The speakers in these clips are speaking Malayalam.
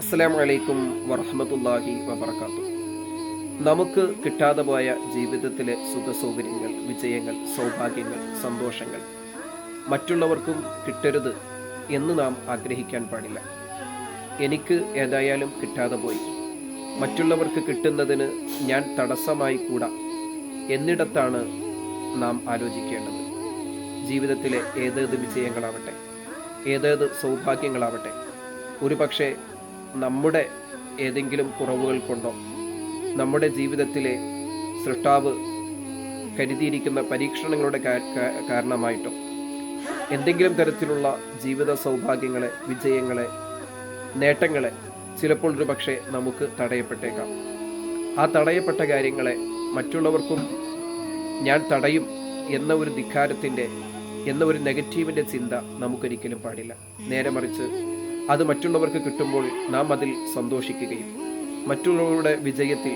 അസ്സലാമു വലൈക്കും വറഹമത്തല്ലാഹി വബർക്കാത്തു നമുക്ക് കിട്ടാതെ പോയ ജീവിതത്തിലെ സുഖസൗകര്യങ്ങൾ വിജയങ്ങൾ സൗഭാഗ്യങ്ങൾ സന്തോഷങ്ങൾ മറ്റുള്ളവർക്കും കിട്ടരുത് എന്ന് നാം ആഗ്രഹിക്കാൻ പാടില്ല. എനിക്ക് ഏതായാലും കിട്ടാതെ പോയി. മറ്റുള്ളവർക്ക് കിട്ടുന്നതിന് ഞാൻ തടസ്സമായി കൂടാ എന്നിടത്താണ് നാം ആലോചിക്കേണ്ടത്. ജീവിതത്തിലെ ഏതേത് വിജയങ്ങളാവട്ടെ ഏതേത് സൗഭാഗ്യങ്ങളാവട്ടെ ഒരുപക്ഷെ നമ്മുടെ ഏതെങ്കിലും കുറവുകൾ കൊണ്ടോ നമ്മുടെ ജീവിതത്തിലെ സൃഷ്ടാവ് കരുതിയിരിക്കുന്ന പരീക്ഷണങ്ങളുടെ കാരണമായിട്ടോ എന്തെങ്കിലും തരത്തിലുള്ള ജീവിത സൗഭാഗ്യങ്ങളെ വിജയങ്ങളെ നേട്ടങ്ങളെ ചിലപ്പോൾ ഒരു പക്ഷേ നമുക്ക് തടയപ്പെട്ടേക്കാം. ആ തടയപ്പെട്ട കാര്യങ്ങളെ മറ്റുള്ളവർക്കും ഞാൻ തടയും എന്ന ഒരു ധിക്കാരത്തിന്റെ എന്ന ഒരു നെഗറ്റീവിന്റെ ചിന്ത നമുക്കൊരിക്കലും പാടില്ല. നേരെ മറിച്ച് അത് മറ്റുള്ളവർക്ക് കിട്ടുമ്പോൾ നാം അതിൽ സന്തോഷിക്കുകയും മറ്റുള്ളവരുടെ വിജയത്തിൽ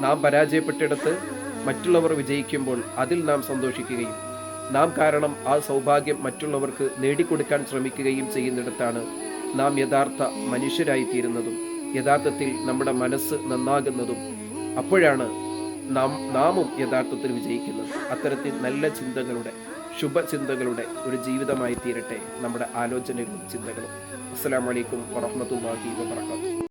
നാം പരാജയപ്പെട്ടിടത്ത് മറ്റുള്ളവർ വിജയിക്കുമ്പോൾ അതിൽ നാം സന്തോഷിക്കുകയും നാം കാരണം ആ സൗഭാഗ്യം മറ്റുള്ളവർക്ക് നേടിക്കൊടുക്കാൻ ശ്രമിക്കുകയും ചെയ്യുന്നിടത്താണ് നാം യഥാർത്ഥ മനുഷ്യരായി തീരുന്നതും യഥാർത്ഥത്തിൽ നമ്മുടെ മനസ്സ് നന്നാകുന്നതും അപ്പോഴാണ് നാം നാമും യഥാർത്ഥത്തിൽ വിജയിക്കുന്നത്. അത്തരത്തിൽ നല്ല ചിന്തകളുടെ ശുഭചിന്തകളുടെ ഒരു ജീവിതമായി തീരട്ടെ നമ്മുടെ ആലോചനകളും ചിന്തകളും. അസ്സാം വലൈക്കും വറഹമത്തല്ലാഹി വബർക്കാത്തു